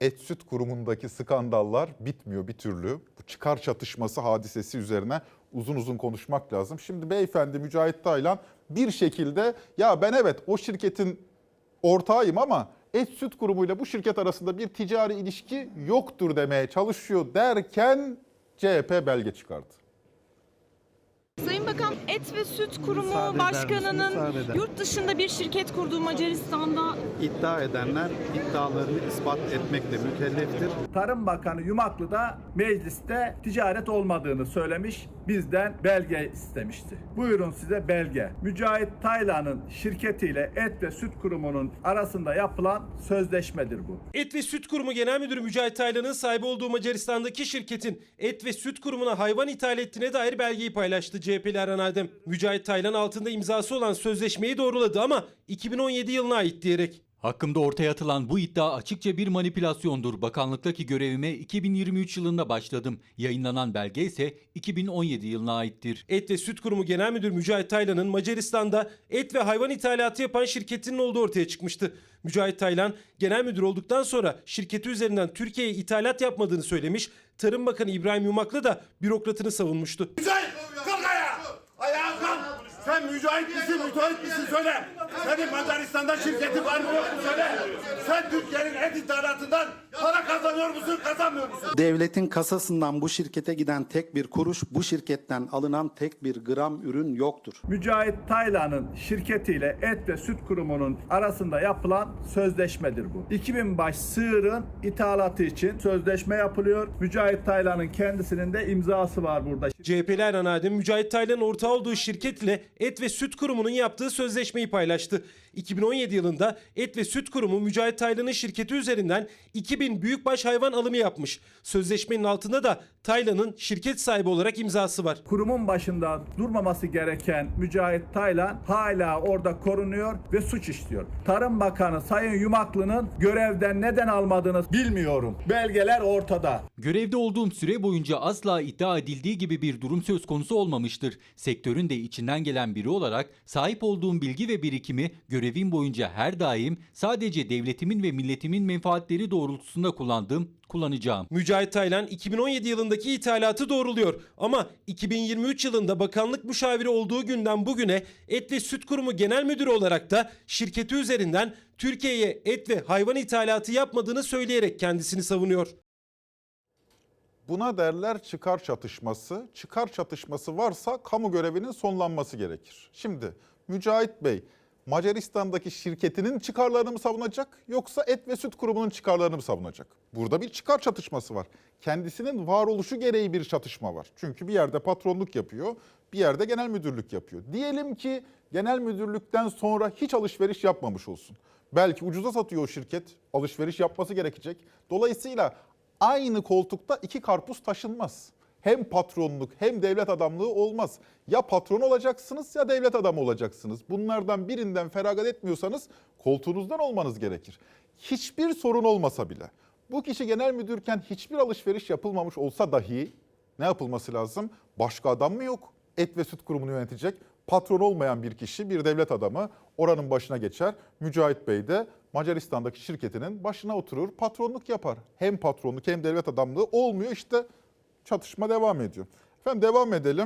Et Süt Kurumu'ndaki skandallar bitmiyor bir türlü. Bu çıkar çatışması hadisesi üzerine uzun uzun konuşmak lazım. Şimdi beyefendi Mücahit Taylan bir şekilde ya ben evet o şirketin ortağıyım ama Et Süt Kurumu ile bu şirket arasında bir ticari ilişki yoktur demeye çalışıyor derken CHP belge çıkardı. Bakan Et ve Süt Kurumu Müsaade Başkanı'nın? Müsaade yurt dışında bir şirket kurduğu Macaristan'da İddia edenler iddialarını ispat etmekle mükelleftir. Tarım Bakanı Yumaklı da mecliste ticaret olmadığını söylemiş, bizden belge istemişti. Buyurun size belge. Mücahit Taylan'ın şirketiyle Et ve Süt Kurumu'nun arasında yapılan sözleşmedir bu. Et ve Süt Kurumu Genel Müdürü Mücahit Taylan'ın sahibi olduğu Macaristan'daki şirketin Et ve Süt Kurumu'na hayvan ithal ettiğine dair belgeyi paylaştı CHP'li Erhan Adem. Mücahit Taylan altında imzası olan sözleşmeyi doğruladı ama 2017 yılına ait diyerek. Hakkımda ortaya atılan bu iddia açıkça bir manipülasyondur. Bakanlıktaki görevime 2023 yılında başladım. Yayınlanan belge ise 2017 yılına aittir. Et ve Süt Kurumu Genel Müdürü Mücahit Taylan'ın Macaristan'da et ve hayvan ithalatı yapan şirketinin olduğu ortaya çıkmıştı. Mücahit Taylan genel müdür olduktan sonra şirketi üzerinden Türkiye'ye ithalat yapmadığını söylemiş. Tarım Bakanı İbrahim Yumaklı da bürokratını savunmuştu. Mücahit mücahit misin, müteahhit misin söyle. Senin Macaristan'da şirketin var mı yok mu söyle. Sen Türkiye'nin et ithalatından para kazanıyor musun, kazanmıyor musun? Devletin kasasından bu şirkete giden tek bir kuruş, bu şirketten alınan tek bir gram ürün yoktur. Mücahit Taylan'ın şirketiyle Et ve Süt Kurumu'nun arasında yapılan sözleşmedir bu. 2000 baş sığırın ithalatı için sözleşme yapılıyor. Mücahit Taylan'ın kendisinin de imzası var burada. CHP'li Erhan Adem, Mücahit Taylan'ın ortağı olduğu şirket ile Et ve Süt Kurumu'nun yaptığı sözleşmeyi paylaştı. 2017 yılında Et ve Süt Kurumu Mücahit Taylan'ın şirketi üzerinden 2000 büyükbaş hayvan alımı yapmış. Sözleşmenin altında da Taylan'ın şirket sahibi olarak imzası var. Kurumun başında durmaması gereken Mücahit Taylan hala orada korunuyor ve suç işliyor. Tarım Bakanı Sayın Yumaklı'nın görevden neden almadığını bilmiyorum. Belgeler ortada. Görevde olduğum süre boyunca asla iddia edildiği gibi bir durum söz konusu olmamıştır. Sektörün de içinden gelen biri olarak sahip olduğum bilgi ve birikimi görevim boyunca her daim sadece devletimin ve milletimin menfaatleri doğrultusunda kullandım, kullanacağım. Mücahit Taylan 2017 yılındaki ithalatı doğruluyor ama 2023 yılında bakanlık müşaviri olduğu günden bugüne Et ve Süt Kurumu Genel Müdürü olarak da şirketi üzerinden Türkiye'ye et ve hayvan ithalatı yapmadığını söyleyerek kendisini savunuyor. Buna derler çıkar çatışması. Çıkar çatışması varsa kamu görevinin sonlanması gerekir. Şimdi Mücahit Bey Macaristan'daki şirketinin çıkarlarını mı savunacak yoksa Et ve Süt Kurumu'nun çıkarlarını mı savunacak? Burada bir çıkar çatışması var. Kendisinin varoluşu gereği bir çatışma var. Çünkü bir yerde patronluk yapıyor, bir yerde genel müdürlük yapıyor. Diyelim ki genel müdürlükten sonra hiç alışveriş yapmamış olsun. Belki ucuza satıyor o şirket, alışveriş yapması gerekecek. Dolayısıyla aynı koltukta iki karpuz taşınmaz. Hem patronluk hem devlet adamlığı olmaz. Ya patron olacaksınız ya devlet adamı olacaksınız. Bunlardan birinden feragat etmiyorsanız koltuğunuzdan olmanız gerekir. Hiçbir sorun olmasa bile bu kişi genel müdürken hiçbir alışveriş yapılmamış olsa dahi ne yapılması lazım? Başka adam mı yok? Et ve süt kurumunu yönetecek patron olmayan bir kişi, bir devlet adamı oranın başına geçer. Mücahit Bey de Macaristan'daki şirketinin başına oturur, patronluk yapar. Hem patronluk hem devlet adamlığı olmuyor işte çatışma devam ediyor. Efendim devam edelim.